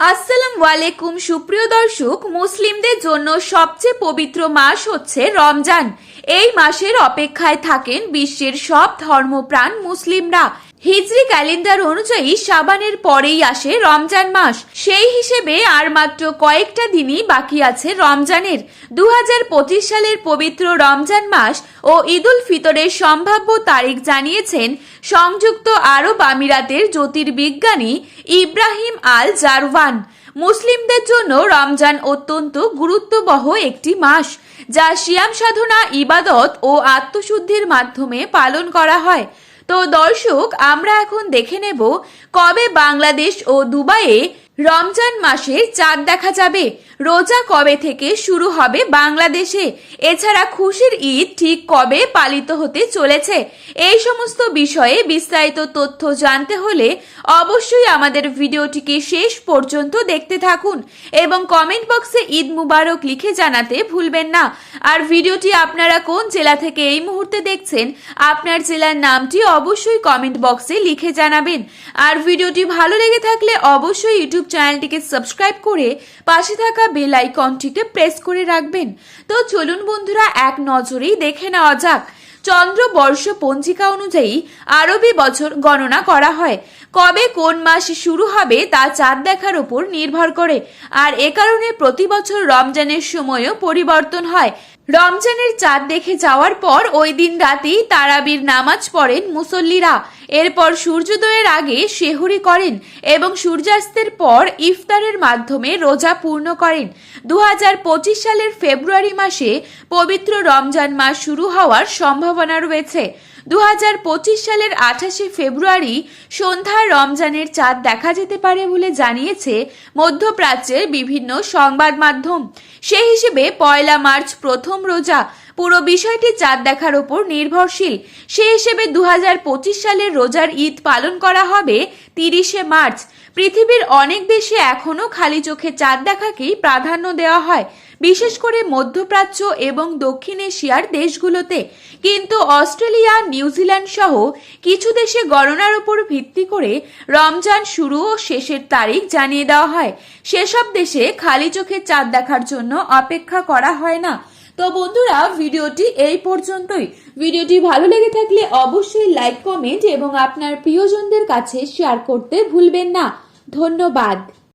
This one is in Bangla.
আসসালামু আলাইকুম, সুপ্রিয় দর্শক, মুসলিমদের জন্য সবচেয়ে পবিত্র মাস হচ্ছে রমজান। এই মাসের অপেক্ষায় থাকেন বিশ্বের সব ধর্মপ্রাণ মুসলিমরা। হিজরি ক্যালেন্ডার অনুযায়ী সাবানের পরেই আসে রমজান মাস। সেই হিসেবে আর মাত্র কয়েকটা দিনই বাকি আছে রমজানের। দু হাজার পঁচিশ সালের পবিত্র রমজান মাস ও ঈদুল ফিতরের সম্ভাব্য তারিখ জানিয়েছেন সংযুক্ত আরব আমিরাতের জ্যোতির্বিজ্ঞানী ইব্রাহিম আল জারওয়ান মুসলিমদের জন্য রমজান অত্যন্ত গুরুত্ববহ একটি মাস, যা সিয়াম সাধনা, ইবাদত ও আত্মশুদ্ধির মাধ্যমে পালন করা হয়। তো দর্শক আমরা এখন দেখে নেব কবে বাংলাদেশ ও দুবাইয়ে রমজান মাসের চাঁদ দেখা যাবে। রোজা কবে থেকে শুরু হবে বাংলাদেশে? এছাড়া খুশির ঈদ ঠিক কবে পালিত হতে চলেছে? এই সমস্ত বিষয়ে বিস্তারিত তথ্য জানতে হলে অবশ্যই আমাদের ভিডিওটিকে শেষ পর্যন্ত দেখতে থাকুন এবং কমেন্ট বক্সে ঈদ মুবারক লিখে জানাতে ভুলবেন না। আর ভিডিওটি আপনারা কোন জেলা থেকে এই মুহূর্তে দেখছেন, আপনার জেলার নামটি অবশ্যই কমেন্ট বক্সে লিখে জানাবেন। আর ভিডিওটি ভালো লেগে থাকলে অবশ্যই ইউটিউব চ্যানেলটিকে সাবস্ক্রাইব করে পাশে থাকা বেল আইকনটিতে প্রেস করে রাখবেন। তো চলুন বন্ধুরা, এক নজরেই দেখে নেওয়া যাক। চন্দ্র বর্ষ পঞ্জিকা অনুযায়ী আরবি বছর গণনা করা হয়। কবে কোন মাস শুরু হবে তা চাঁদ দেখার উপর নির্ভর করে। আর এ কারণে প্রতি বছর রমজানের সময়ও পরিবর্তন হয়। রমজানের চাঁদ দেখে যাওয়ার পর ওই দিন রাতেই তারাবির নামাজ পড়েন মুসল্লিরা। এরপর সূর্যোদয়ের আগে শেহুরি করেন এবং সূর্যাস্তের পর ইফতারের মাধ্যমে রোজা পূর্ণ করেন। দু হাজার পঁচিশ সালের ফেব্রুয়ারি মাসে পবিত্র রমজান মাস শুরু হওয়ার সম্ভাবনা রয়েছে। দু হাজার পঁচিশ সালের আঠাশে ফেব্রুয়ারি সন্ধ্যায় রমজানের চাঁদ দেখা যেতে পারে বলে জানিয়েছে মধ্যপ্রাচ্যের বিভিন্ন সংবাদ মাধ্যম। সেই হিসেবে পয়লা মার্চ প্রথম রোজা পুরো বিষয়টি চাঁদ দেখার উপর নির্ভরশীল। সেই হিসেবে দু হাজার পঁচিশ সালের রোজার ঈদ পালন করা হবে তিরিশে মার্চ। পৃথিবীর অনেক দেশে এখনও খালি চোখে চাঁদ দেখাকেই প্রাধান্য দেওয়া হয়, বিশেষ করে মধ্যপ্রাচ্য এবং দক্ষিণ এশিয়ার দেশগুলোতে। কিন্তু অস্ট্রেলিয়া, নিউজিল্যান্ড সহ কিছু দেশে গণনার উপর ভিত্তি করে রমজান শুরু ও শেষের তারিখ জানিয়ে দেওয়া হয়। সেসব দেশে খালি চোখে চাঁদ দেখার জন্য অপেক্ষা করা হয় না। তো বন্ধুরা, ভিডিওটি এই পর্যন্তই। ভিডিওটি ভালো লেগে থাকলে অবশ্যই লাইক কমেন্ট এবং আপনার প্রিয়জনদের কাছে শেয়ার করতে ভুলবেন না। ধন্যবাদ।